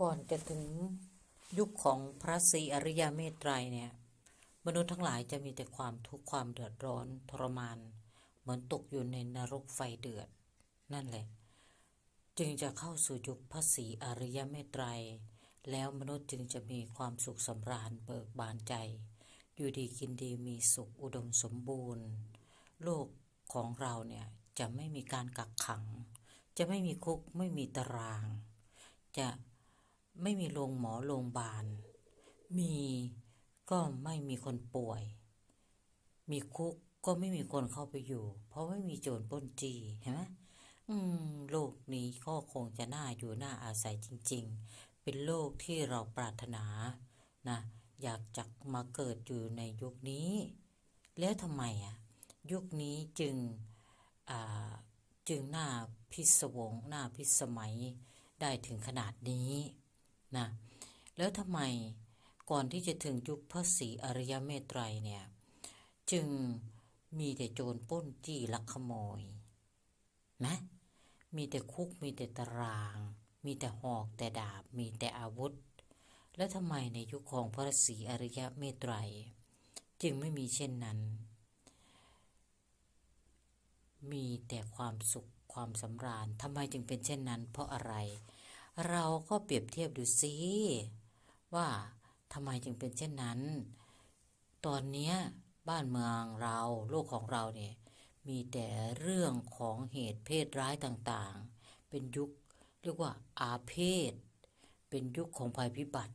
ก่อนจะถึงยุคของพระศรีอริยเมตไตรเนี่ย มนุษย์ทั้งหลายจะมีแต่ความทุกข์ความเดือดร้อนทรมาน เหมือนตกอยู่ในนรกไฟเดือด นั่นแหละ จึงจะเข้าสู่ยุคพระศรีอริยเมตไตร แล้วมนุษย์จึงจะมีความสุขสำราญเบิกบานใจ อยู่ดีกินดีมีสุขอุดมสมบูรณ์ โลกของเราเนี่ยจะไม่มีการกักขัง จะไม่มีคุกไม่มีตาราง จะ ไม่มีโรงหมอโรงพยาบาล มีก็ไม่มีคนป่วย มีคุกก็ไม่มีคนเข้าไปอยู่ เพราะไม่มีโจรปล้นจีเห็นไหมอืมโลกนี้ก็คงจะน่าอยู่น่าอาศัยจริง ๆ เป็นโลกที่เราปรารถนานะอยากจะมาเกิดอยู่ในยุคนี้ แล้วทำไมอะยุคนี้จึงจึงน่าพิศวงน่าพิสมัยได้ถึงขนาดนี้ นะแล้วทำไมก่อนที่จะถึงยุคพระศรีอริยเมตไตรเนี่ย จึงมีแต่โจรป้นจี้ลักขโมยนะมีแต่คุกมีแต่ตาราง มีแต่หอกแต่ดาบ มีแต่อาวุธ แล้วทำไมในยุคของพระศรีอริยเมตไตร จึงไม่มีเช่นนั้น มีแต่ความสุขความสำราญทำไมจึงเป็นเช่นนั้น เพราะอะไร เราก็เปรียบเทียบดูสิว่าทำไมจึงเป็นเช่นนั้น ตอนนี้บ้านเมืองเราโลกของเราเนี่ยมีแต่เรื่องของเหตุเพศร้ายต่างๆ เป็นยุคเรียกว่าอาเพศ เป็นยุคของภัยพิบัติ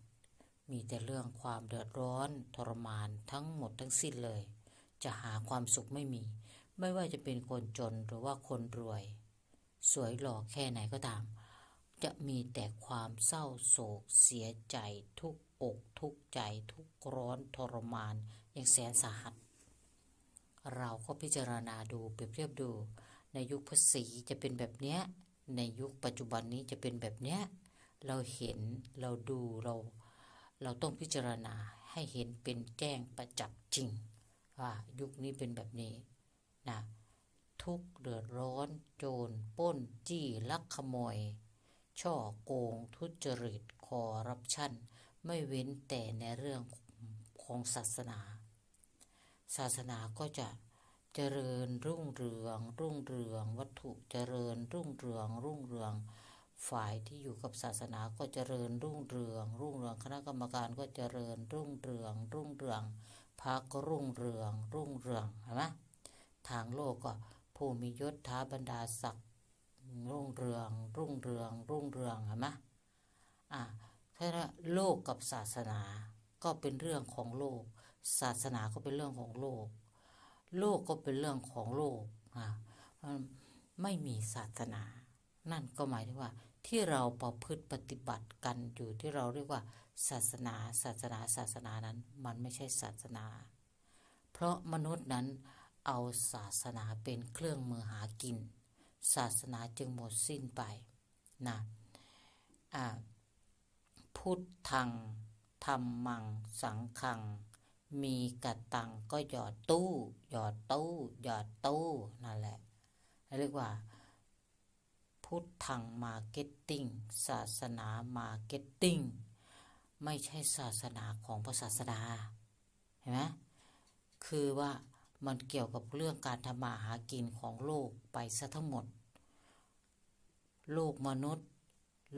มีแต่เรื่องความเดือดร้อนทรมานทั้งหมดทั้งสิ้นเลย จะหาความสุขไม่มี ไม่ว่าจะเป็นคนจนหรือว่าคนรวย สวยหล่อแค่ไหนก็ตาม จะมีแต่ความเศร้าโศกเสียใจทุกอกทุกใจทุกร้อนทรมานอย่างแสนสาหัส เราก็พิจารณาดูเปรียบเทียบดู ในยุคพระศรีจะเป็นแบบเนี้ยในยุคปัจจุบันนี้จะเป็นแบบเนี้ยเราเห็นเราดูเรา เราต้องพิจารณาให้เห็นเป็นแจ้งประจักษ์จริงว่ายุคนี้เป็นแบบนี้นะทุกเดือดร้อน โจรป้นจี้ลักขโมย ช่อโกงทุจริตคอร์รัปชัน ไม่เว้นแต่ในเรื่องของศาสนา ศาสนาก็จะเจริญรุ่งเรือง รุ่งเรือง วัตถุเจริญรุ่งเรือง รุ่งเรือง ฝ่ายที่อยู่กับศาสนาก็เจริญรุ่งเรือง รุ่งเรืองคณะกรรมการก็เจริญรุ่งเรือง รุ่งเรืองพระก็รุ่งเรือง รุ่งเรืองเห็นไหมทางโลกก็ผู้มียศท้าบรรดาศักดิ์ รุ่งเรือง รุ่งเรือง รุ่งเรืองเห็นไหมอะถ้าโลกกับศาสนาก็เป็นเรื่องของโลก ศาสนาก็เป็นเรื่องของโลก โลกก็เป็นเรื่องของโลกอะไม่มีศาสนา นั่นก็หมายถึงว่าที่เราประพฤติปฏิบัติกันอยู่ที่เราเรียกว่า ศาสนา ศาสนา ศาสนานั้น มันไม่ใช่ศาสนา เพราะมนุษย์นั้นเอาศาสนาเป็นเครื่องมือหากิน ศาสนาจึงหมดสิ้นไปนะอ่าพุทธังธรรมัง สังขัง มีกระตังก็หยอดตู้ หยอดตู้หยอดตู้นั่นแหละ เรียกว่า พุทธังมาเก็ตติ้งศาสนามาเก็ตติ้งไม่ใช่ศาสนาของพระศาสดาเห็นไหมคือว่า มันเกี่ยวกับเรื่องการทำมาหากินของโลกไปซะทั้งหมด โลกมนุษย์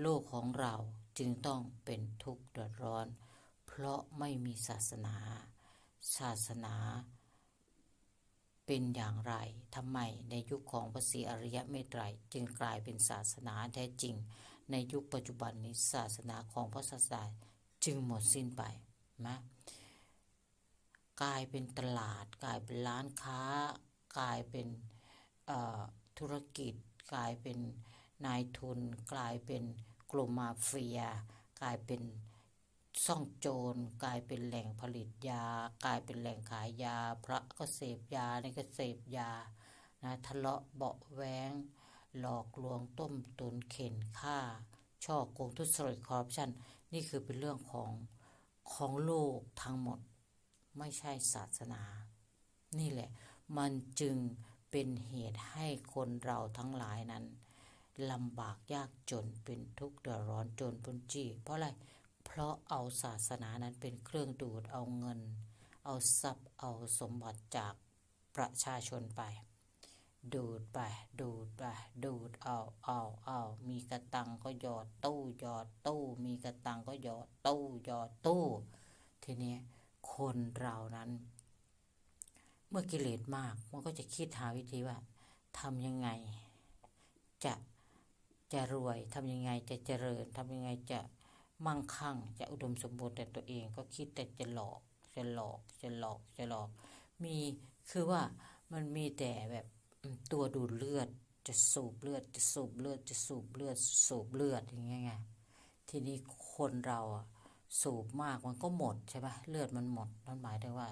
โลกของเราจึงต้องเป็นทุกข์เดือดร้อน เพราะไม่มีศาสนา ศาสนา เป็นอย่างไรทำไมในยุคของพระศรีอริยเมตไตรจึงกลายเป็นศาสนาแท้จริง ในยุคปัจจุบันนี้ศาสนาของพระศาสดาจึงหมดสิ้นไปนะ กลายเป็นตลาด กลายเป็นร้านค้า กลายเป็นธุรกิจ กลายเป็นนายทุน กลายเป็นกลุ่มมาเฟีย กลายเป็นซ่องโจร กลายเป็นแหล่งผลิตยา กลายเป็นแหล่งขายยา พระก็เสพยาในก็เสพยานะทะเลาะเบาแวงหลอกลวงต้มตุนเข็นฆ่า ช่อโกงทุจริตคอร์รัปชันนี่คือเป็นเรื่องของของโลกทั้งหมด ไม่ใช่ศาสนา นี่แหละ มันจึงเป็นเหตุให้คนเราทั้งหลายนั้นลำบากยากจนเป็นทุกข์เดือดร้อนจนปุนจี้เพราะอะไร เพราะเอาศาสนานั้นเป็นเครื่องดูดเอาเงิน เอาทรัพย์เอาสมบัติจากประชาชนไป ดูดไป ดูดไป ดูดเอาเอาเอามีกระตังก็หยอดตู้หยอดตู้ มีกระตังก็หยอดตู้หยอดตู้ ทีนี้ คนเรานั้น เมื่อกิเลสมาก มันก็จะคิดหาวิธีว่าทำยังไง จะจะรวยทำยังไงจะเจริญทำยังไงจะมั่งคั่ง จะอุดมสมบูรณ์แต่ตัวเองก็คิดแต่จะหลอกจะหลอกจะหลอกจะหลอก มีคือว่ามันมีแต่แบบตัวดูดเลือดจะสูบเลือดจะสูบเลือดจะสูบเลือดสูบเลือดอย่างเงี้ยไงทีนี้คนเราอะ สูบมากมันก็หมดใช่ไหมเลือดมันหมดนั่นหมายถึงว่า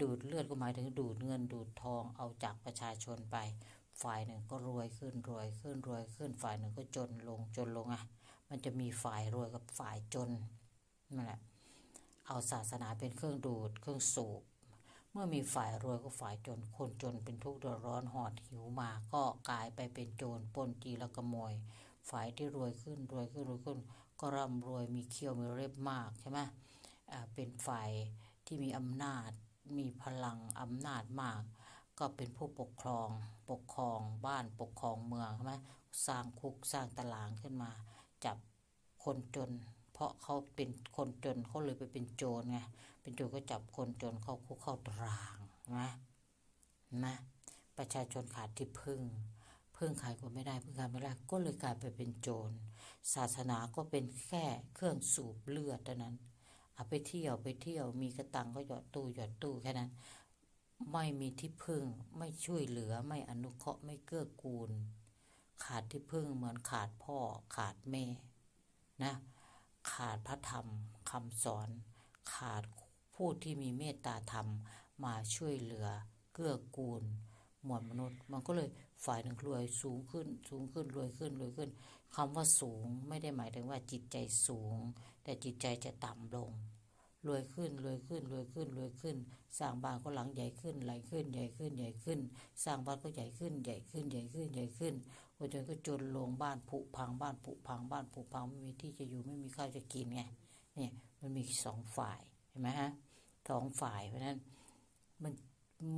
ดูดเลือดก็หมายถึงดูดเงินดูดทองเอาจากประชาชนไป ฝ่ายหนึ่งก็รวยขึ้นรวยขึ้นรวยขึ้นฝ่ายหนึ่งก็จนลงจนลงอะ มันจะมีฝ่ายรวยกับฝ่ายจนนั่นแหละเอาศาสนาเป็นเครื่องดูดเครื่องสูบเมื่อมีฝ่ายรวยกับฝ่ายจนคนจนเป็นทุกข์เดือดร้อนหอดหิวมาก็กลายไปเป็นโจรปล้นจีแล้วขโมย ฝ่ายที่รวยขึ้นรวยขึ้นรวยขึ้น ก็ร่ำรวยมีเขี้ยวมีเล็บมากใช่ไหมอ่าเป็นฝ่ายที่มีอำนาจมีพลังอำนาจมาก ก็เป็นผู้ปกครองปกครองบ้านปกครองเมืองใช่ไหมสร้างคุกสร้างตารางขึ้นมา จับคนจน เพราะเขาเป็นคนจนเขาเลยไปเป็นโจรไงเป็นโจรก็จับคนจนเข้าคุกเข้าตารางนะนะประชาชนขาดที่พึ่ง พึ่งขายก็ไม่ได้พึ่งขายไม่ได้ก็เลยกลายไปเป็นโจร ศาสนาก็เป็นแค่เครื่องสูบเลือดเท่านั้น เอาไปเที่ยวไปเที่ยวมีกระตังก็หยอดตู้หยอดตู้แค่นั้น ไม่มีที่พึ่งไม่ช่วยเหลือไม่อนุเคราะห์ไม่เกื้อกูล ขาดที่พึ่งเหมือนขาดพ่อขาดแม่นะ ขาดพระธรรมคำสอน ขาดผู้ที่มีเมตตาธรรมมาช่วยเหลือเกื้อกูลมวลมนุษย์ มันก็เลย ฝ่ายหนึ่งรวยสูงขึ้นสูงขึ้นรวยขึ้นรวยขึ้นคำว่าสูงไม่ได้หมายถึงว่าจิตใจสูง แต่จิตใจจะต่ำลงรวยขึ้นรวยขึ้นรวยขึ้นรวยขึ้น สร้างบ้านก็หลังใหญ่ขึ้นใหญ่ขึ้นใหญ่ขึ้นใหญ่ขึ้น สร้างบ้านก็ใหญ่ขึ้นใหญ่ขึ้นใหญ่ขึ้นใหญ่ขึ้นคนจนก็จนลงบ้านผุพังบ้านผุพังบ้านผุพังไม่มีที่จะอยู่ไม่มีข้าวจะกินไงเนี่ยมันมีสองฝ่ายเห็นไหมฮะสองฝ่ายเพราะนั้นมัน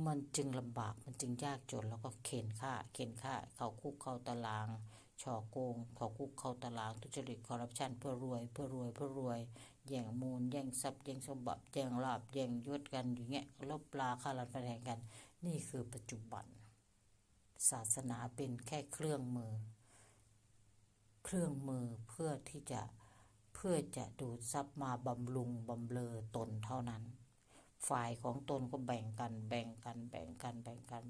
มันจึงลำบากมันจึงยากจนแล้วก็เข็นฆ่าเข็นฆ่าเขาคุกเข้าตารางช่อโกงเขาคุกเข้าตารางทุจริตคอร์รัปชันเพื่อรวยเพื่อรวยเพื่อรวยแย่งมูลแย่งทรัพย์แย่งสมบัติแย่งลาบแย่งยศกันอย่างเงี้ยลบลาค่ารันประแทงกัน นี่คือปัจจุบัน ศาสนาเป็นแค่เครื่องมือ เครื่องมือเพื่อที่จะเพื่อจะดูดซับมาบำรุงบำเรอตนเท่านั้น ฝ่ายของตนก็แบ่งกัน แบ่งกัน แบ่งกัน แบ่งกัน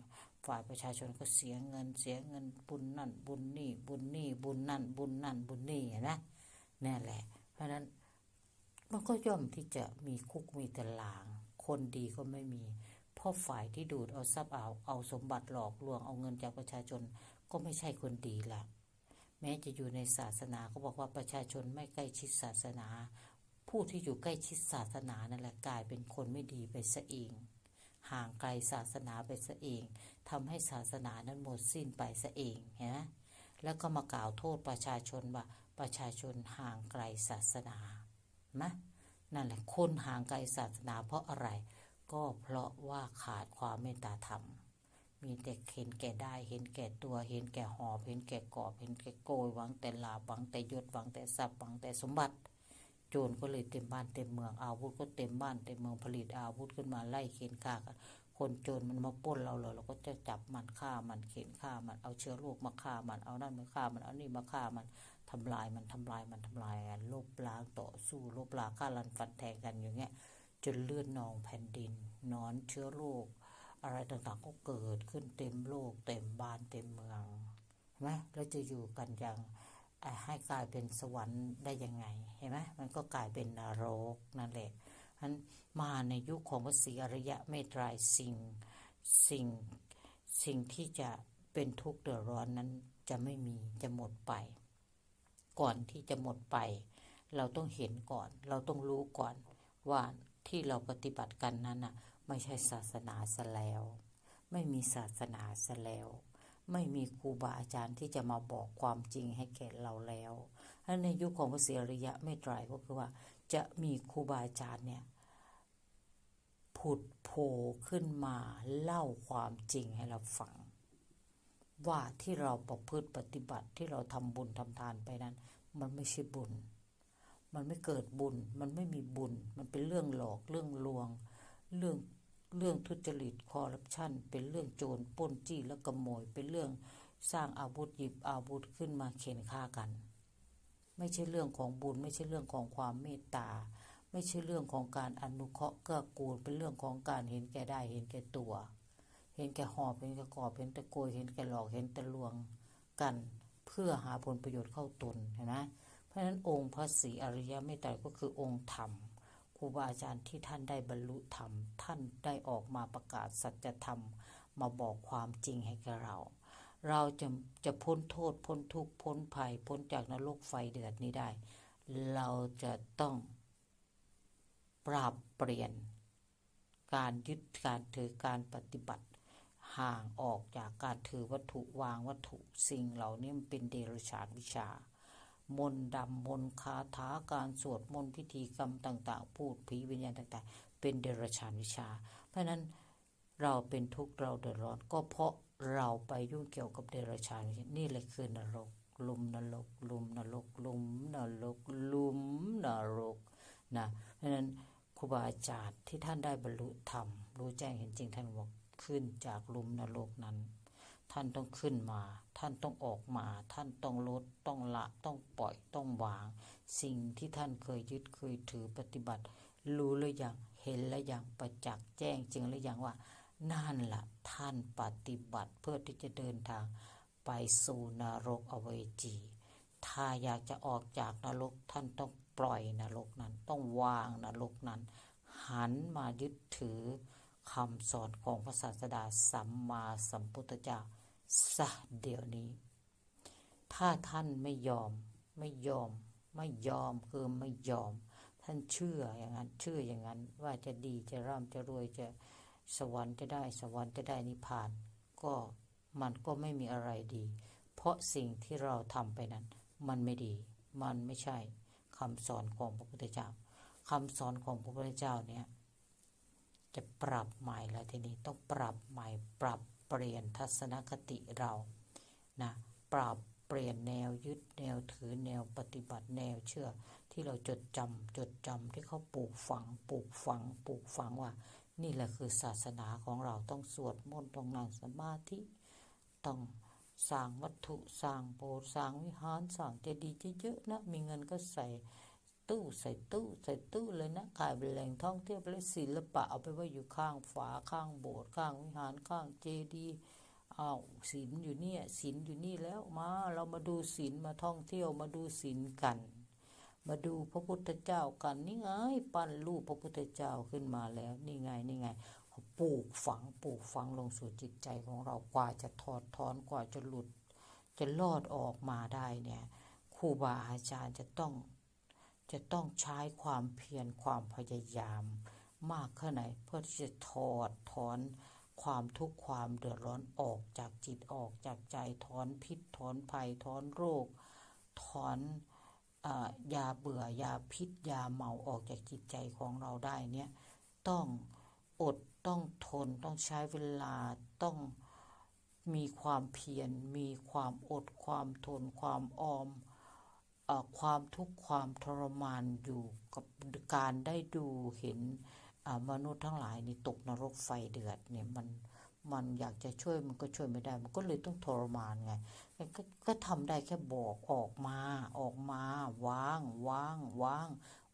ฝ่ายประชาชนก็เสียเงิน เสียเงิน บุญนั่น บุญนี่ บุญนี่ บุญนั่น บุญนั่น บุญนี่นะนั่แหละ เพราะนั้นมันก็ย่อมที่จะมีคุกมีตาราง คนดีก็ไม่มี เพราะฝ่ายที่ดูดเอาทรัพย์เอา เอาสมบัติหลอกลวง เอาเงินจากประชาชนก็ไม่ใช่คนดีละแม้จะอยู่ในศาสนาก็บอกว่าประชาชนไม่ใกล้ชิดศาสนา ผู้ที่อยู่ใกล้ชิดศาสนานั่นแหละกลายเป็นคนไม่ดีไปซะเอง ห่างไกลศาสนาไปซะเองทำให้ศาสนานั้นหมดสิ้นไปซะเองเห็นไหมแล้วก็มากล่าวโทษประชาชนว่าประชาชนห่างไกลศาสนานะนั่นแหละคนห่างไกลศาสนาเพราะอะไร ก็เพราะว่าขาดความเมตตาธรรม มีแต่เห็นแก่ได้ เห็นแก่ตัว เห็นแก่หอบ เห็นแก่กอบ เห็นแก่โกยหวังแต่ลาบหวังแต่ยศหวังแต่ทรัพย์หวังแต่สมบัติ โจรก็เลยเต็มบ้านเต็มเมืองอาวุธก็เต็มบ้านเต็มเมืองผลิตอาวุธขึ้นมาไล่เข็นฆ่ากันคนโจรมันมาป้นเราเลยเราก็จะจับมันฆ่ามันเข็นฆ่ามันเอาเชื้อโรคมาฆ่ามันเอานั่นมาฆ่ามันเอานี่มาฆ่ามันทำลายมันทำลายมันทำลายกันลบล้างต่อสู้ลบล้างฆ่าลันฟันแทงกันอย่างเงี้ยจนเลือดนองแผ่นดิน นอนเชื้อโรคอะไรต่างๆก็เกิดขึ้นเต็มโลก เต็มบ้านเต็มเมืองเห็นไหมเราจะอยู่กันอย่าง ให้กลายเป็นสวรรค์ได้ยังไงเห็นไหมมันก็กลายเป็นนรกนั่นแหละฉะนั้นมาในยุคของพระศรีอริยะเมตไตรสิ่งสิ่งสิ่งที่จะเป็นทุกข์เดือดร้อนนั้นจะไม่มีจะหมดไป ก่อนที่จะหมดไป เราต้องเห็นก่อน เราต้องรู้ก่อนว่าที่เราปฏิบัติกันนั้นน่ะไม่ใช่ศาสนาซะแล้ว ไม่มีศาสนาซะแล้ว ไม่มีครูบาอาจารย์ที่จะมาบอกความจริงให้แก่เราแล้วและในยุคของพระเสียริยะไม่ไตรก็คือว่า จะมีครูบาอาจารย์เนี่ยผุดโผล่ขึ้นมาเล่าความจริงให้เราฟัง ว่าที่เราประพฤติปฏิบัติที่เราทำบุญทำทานไปนั้น มันไม่ใช่บุญ มันไม่เกิดบุญ มันไม่มีบุญ มันเป็นเรื่องหลอกเรื่องลวง เรื่อง เรื่องทุจริตคอร์รัปชันเป็นเรื่องโจรป้นจี้และขโมยเป็นเรื่องสร้างอาวุธหยิบอาวุธขึ้นมาเข็นฆ่ากัน ไม่ใช่เรื่องของบุญ ไม่ใช่เรื่องของความเมตตา ไม่ใช่เรื่องของการอนุเคราะห์เกื้อกูลเป็นเรื่องของการเห็นแก่ได้เห็นแก่ตัว เห็นแก่หอบเห็นแก่กอบเห็นแต่โกยเห็นแก่หลอกเห็นแต่ลวงกัน เพื่อหาผลประโยชน์เข้าตนเห็นไหมเพราะฉะนั้นองค์พระศรีอริยเมตไตรก็คือองค์ธรรม ครูบาอาจารย์ที่ท่านได้บรรลุธรรม ท่านได้ออกมาประกาศสัจธรรม มาบอกความจริงให้กับเรา เราจะจะพ้นโทษพ้นทุกข์พ้นภัยพ้นจากนรกไฟเดือดนี้ได้ เราจะต้องปรับเปลี่ยน การยึดการถือการปฏิบัติ ห่างออกจากการถือวัตถุวางวัตถุสิ่งเหล่านี้มันเป็นเดรัจฉานวิชา มนดำมนคาถาการสวดมนต์พิธีกรรมต่าง ๆ พูดผีวิญญาณต่าง ๆ เป็นเดรัจฉานวิชา เพราะนั้นเราเป็นทุกข์เราเดือดร้อน ก็เพราะเราไปยุ่งเกี่ยวกับเดรัจฉานวิชานี่แหละคือนรกลุมนรกลุมนรกลุมนรกลุมนรกนะเพราะฉะนั้นครูบาอาจารย์ที่ท่านได้บรรลุธรรมรู้แจ้งเห็นจริงท่านบอกขึ้นจากลุมนรกนั้น ท่านต้องขึ้นมา ท่านต้องออกมา ท่านต้องลด ต้องละ ต้องปล่อย ต้องวาง สิ่งที่ท่านเคยยึดเคยถือปฏิบัติ รู้หรือยัง เห็นแล้วยัง ประจักษ์แจ้งจริงหรือยังว่า นั่นละ่ะท่านปฏิบัติเพื่อที่จะเดินทางไปสู่นรกอเวจี ถ้าอยากจะออกจากนรก ท่านต้องปล่อยนรกนั้น ต้องวางนรกนั้น หันมายึดถือคำสอนของพระศาสดาสัมมาสัมพุทธเจ้า ซะเดี๋ยวนี้ ถ้าท่านไม่ยอม ไม่ยอม ไม่ยอมคือไม่ยอม ท่านเชื่ออย่างนั้น เชื่ออย่างนั้น ว่าจะดีจะร่ำจะรวยจะสวรรค์จะได้สวรรค์จะได้นิพพาน ก็มันก็ไม่มีอะไรดี เพราะสิ่งที่เราทำไปนั้น มันไม่ดี มันไม่ใช่คำสอนของพระพุทธเจ้าคำสอนของพระพุทธเจ้าเนี่ยจะปรับใหม่แล้วทีนี้ต้องปรับใหม่ปรับ เปลี่ยนทัศนคติเรานะปรับเปลี่ยนแนวยึดแนวถือแนวปฏิบัติแนวเชื่อ ที่เราจดจำจดจำที่เขาปลูกฝัง ปลูกฝัง ปลูกฝังว่า นี่แหละคือศาสนาของเราต้องสวดมนต์ต้องนั่งสมาธิต้องสร้างวัตถุสร้างโบสถ์สร้างวิหารสร้างเจดีย์เยอะๆนะมีเงินก็ใส่ ตู้ใส่ตู้ใส่ตู้เลยนะขายเป็นแหล่งท่องเที่ยวเป็นศิลปะเอาไปไว้อยู่ข้างฝาข้างโบสถ์ข้างวิหารข้างเจดีย์อ้าวศีลอยู่นี่ศีลอยู่นี่แล้วมาเรามาดูศีลมาท่องเที่ยวมาดูศีลกัน มาดูพระพุทธเจ้ากันนี่ไงปั้นรูปพระพุทธเจ้าขึ้นมาแล้วนี่ไงนี่ไงปลูกฝังปลูกฝังลงสู่จิตใจของเรากว่าจะถอดถอนกว่าจะหลุด จะลอดออกมาได้เนี่ยครูบาอาจารย์จะต้อง จะต้องใช้ความเพียรความพยายาม มากแค่ไหนเพื่อที่จะถอดถอนความทุกข์ความเดือดร้อนออกจากจิตออกจากใจถอนพิษถอนภัยถอนโรค ถอนยาเบื่อยาพิษยาเมาออกจากจิตใจของเราได้เนี่ยต้องอดต้องทนต้องใช้เวลาต้องมีความเพียรมีความอดความทนความออม ความทุกข์ความทรมานอยู่กับการได้ดูเห็นมนุษย์ทั้งหลายนี่ตกนรกไฟเดือดเนี่ยมันมันอยากจะช่วยมันก็ช่วยไม่ได้ มันก็เลยต้องทรมานไงกก็ทำได้แค่บอกออกมา ออกมาว่างว่างว่าง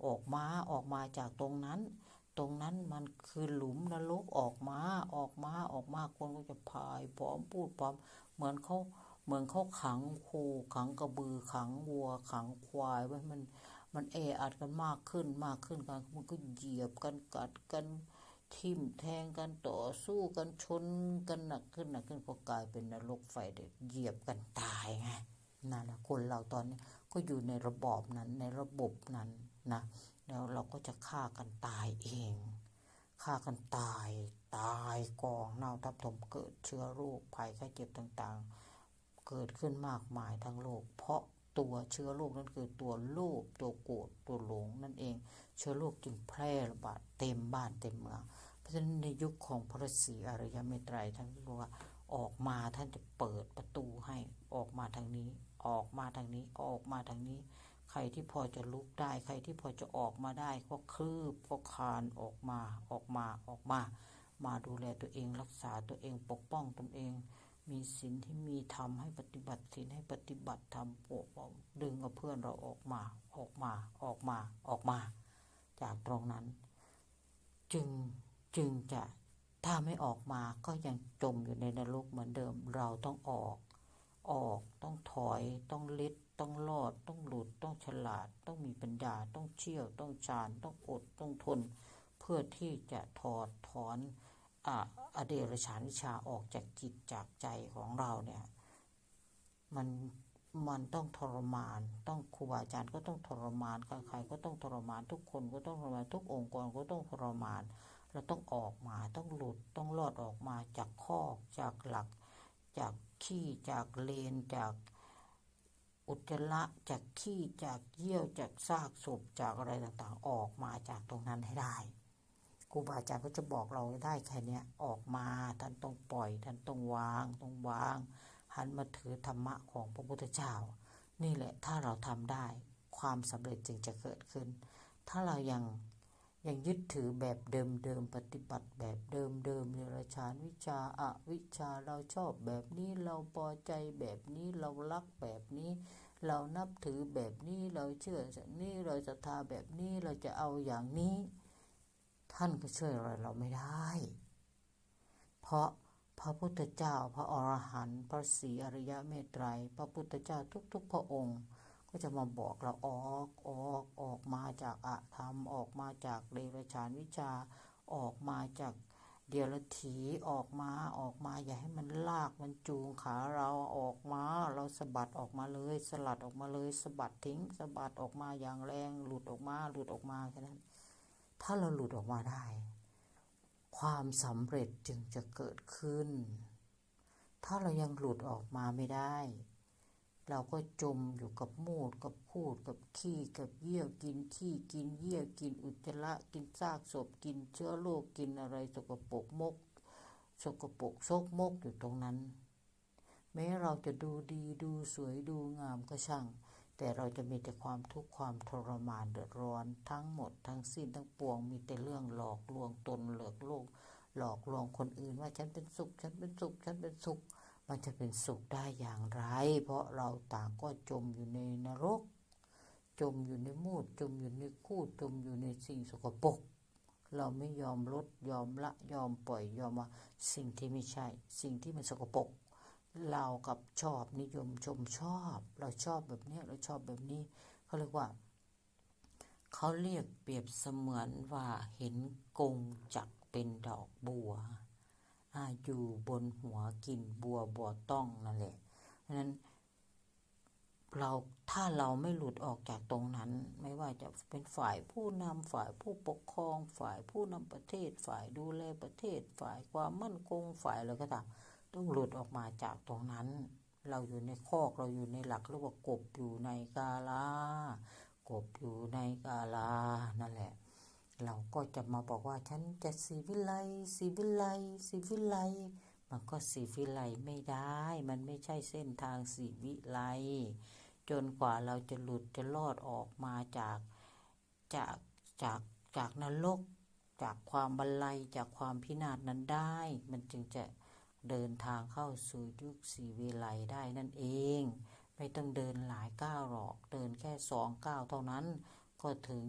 ออกมาออกมาจากตรงนั้น ตรงนั้นมันคือหลุมนรกออกมา ออกมาออกมาคนก็จะพายพร้อมพูดพร้อม เหมือนเขา เหมือนเขาขังโคขังกระบือขังวัว ขังควายไว้มันมันแออัดกันมากขึ้นมากขึ้นกันมันก็เหยียบกันกัดกันทิ่มแทงกันต่อสู้กันชนกันหนักขึ้นหนักขึ้นก็กลายเป็นนรกไฟเด็ดเหยียบกันตายไงนั่นแหละคนเราตอนนี้ก็อยู่ในระบอบนั้นในระบบนั้นนะแล้วเราก็จะฆ่ากันตายเองฆ่ากันตายตายกองเน่าทับถมเกิดเชื้อโรคภัยไข้เจ็บต่าง ๆ เกิดขึ้นมากมายทั้งโลก เพราะตัวเชื้อโรคนั่นคือตัวโลภตัวโกรธตัวหลงนั่นเอง เชื้อโรคจึงแพร่ระบาดเต็มบ้านเต็มเมืองเพราะฉะนั้นในยุคของพระศรีอริยเมตไตรท่านบอกว่าออกมาท่านจะเปิดประตูให้ออกมาทางนี้ ออกมาทางนี้ออกมาทางนี้ ใครที่พอจะลุกได้ ใครที่พอจะออกมาได้ ก็คืบก็คานออกมาออกมาออกมา มาดูแลตัวเองรักษาตัวเองปกป้องตนเอง มีศีลที่มีธรรมให้ปฏิบัติศีลให้ปฏิบัติธรรมปกป้องดึงเอาเพื่อนเราออกมาออกมาออกมาออกมา จากตรงนั้น จึงจึงจะถ้าไม่ออกมาก็ยังจมอยู่ในนรกเหมือนเดิมเราต้องออก ออกต้องถอย ต้องลิดต้องรอด ต้องหลุดต้องฉลาด ต้องมีปัญญา ต้องเชี่ยว ต้องชาญต้องอดต้องทน เพื่อที่จะถอดถอน อเดรฉานวิชาออกจากจิตจากใจของเราเนี่ยมันมันต้องทรมาน ต้องครูบาอาจารย์ก็ต้องทรมานใครๆก็ต้องทรมานทุกคนก็ต้องทรมานทุกองค์กรก็ต้องทรมาน เราต้องออกมาต้องหลุดต้องรอดออกมาจากคอจากหลัก จากขี้จากเลน จากอุจจาระจากขี้จากเยี่ยวจากซากศพจากอะไรต่างๆ ออกมาจากตรงนั้นให้ได้ ครูบาอาจารย์ก็จะบอกเราได้แค่นี้ออกมาท่านต้องปล่อยท่านต้องวางต้องวางหันมาถือธรรมะของพระพุทธเจ้า นี่แหละถ้าเราทำได้ความสำเร็จจึงจะเกิดขึ้น ถ้าเรายังยังยึดถือแบบเดิมๆปฏิบัติแบบเดิมๆเนรชานวิชาอาวิชาเราชอบแบบนี้เราพอใจแบบนี้เรารักแบบนี้ เรานับถือแบบนี้เราเชื่อแบบนี้เราศรัทธาแบบนี้เราจะเอาอย่างนี้ ท่านก็ช่วยอะไรเราไม่ได้ เพราะพระพุทธเจ้า พระอรหันต์พระศรีอริยเมตไตร พระพุทธเจ้าทุก ๆ พระองค์ ก็จะมาบอกเราออกออกออกมาจากอธรรมออกมาจากเดรัจฉานวิชาออกมาจากเดียรถีออกมาออกมาอย่าให้มันลากมันจูงขาเราออกมา เราสะบัดออกมาเลย สลัดออกมาเลยสะบัดทิ้งสะบัดออกมาอย่างแรง หลุดออกมาหลุดออกมาแค่นั้น ถ้าเราหลุดออกมาได้ ความสำเร็จจึงจะเกิดขึ้น ถ้าเรายังหลุดออกมาไม่ได้ เราก็จมอยู่กับมูดกับพูดกับขี้กับเยี่ยวกินขี้กินเยี่ยวกินอุจจาระกินซากศพกินเชื้อโรคกินอะไรสกปรกมกสกปรกซกมกอยู่ตรงนั้น แม้เราจะดูดีดูสวยดูงามก็ช่าง แต่เราจะมีแต่ความทุกข์ความทรมานเดือดร้อนทั้งหมดทั้งสิ้นทั้งปวง มีแต่เรื่องหลอกลวงตนเหลือกโลก หลอกลวงคนอื่นว่าฉันเป็นสุข ฉันเป็นสุข ฉันเป็นสุข มันจะเป็นสุขได้อย่างไร เพราะเราต่างก็จมอยู่ในนรก จมอยู่ในมูดจมอยู่ในคูดจมอยู่ในสิ่งสกปรกเราไม่ยอมลดยอมละยอมปล่อยยอมว่าสิ่งที่ไม่ใช่ สิ่งที่มันสกปรก เรากับชอบนิยมชมชอบ เราชอบแบบเนี้ยเราชอบแบบนี้เขาเรียกว่าเขาเรียกเปรียบเสมือนว่าเห็นกงจักเป็นดอกบัวอาอยู่บนหัวกินบัวบัวต้องนั่นแหละเพราะฉะนั้นเราถ้าเราไม่หลุดออกจากตรงนั้น ไม่ว่าจะเป็นฝ่ายผู้นำฝ่ายผู้ปกครอง ฝ่ายผู้นำประเทศ ฝ่ายดูแลประเทศ ฝ่ายความมั่นคงฝ่ายอะไรก็ตาม ต้องหลุดออกมาจากตรงนั้น เราอยู่ในคอกเราอยู่ในหลักเรียกว่ากบอยู่ในกาลากบอยู่ในกาลานั่นแหละ เราก็จะมาบอกว่าฉันจะสีวิไลสีวิไลสีวิไลมันก็สีวิไลไม่ได้ มันไม่ใช่เส้นทางสีวิไลจนกว่าเราจะหลุดจะรอดออกมาจากจากจากจากนรกจากความบันไลจากความพินาศนั้นได้ มันจึงจะ เดินทางเข้าสู่ยุคสีวิไลได้นั่นเอง ไม่ต้องเดินหลายก้าวหรอก เดินแค่สองก้าวเท่านั้น ก็ถึง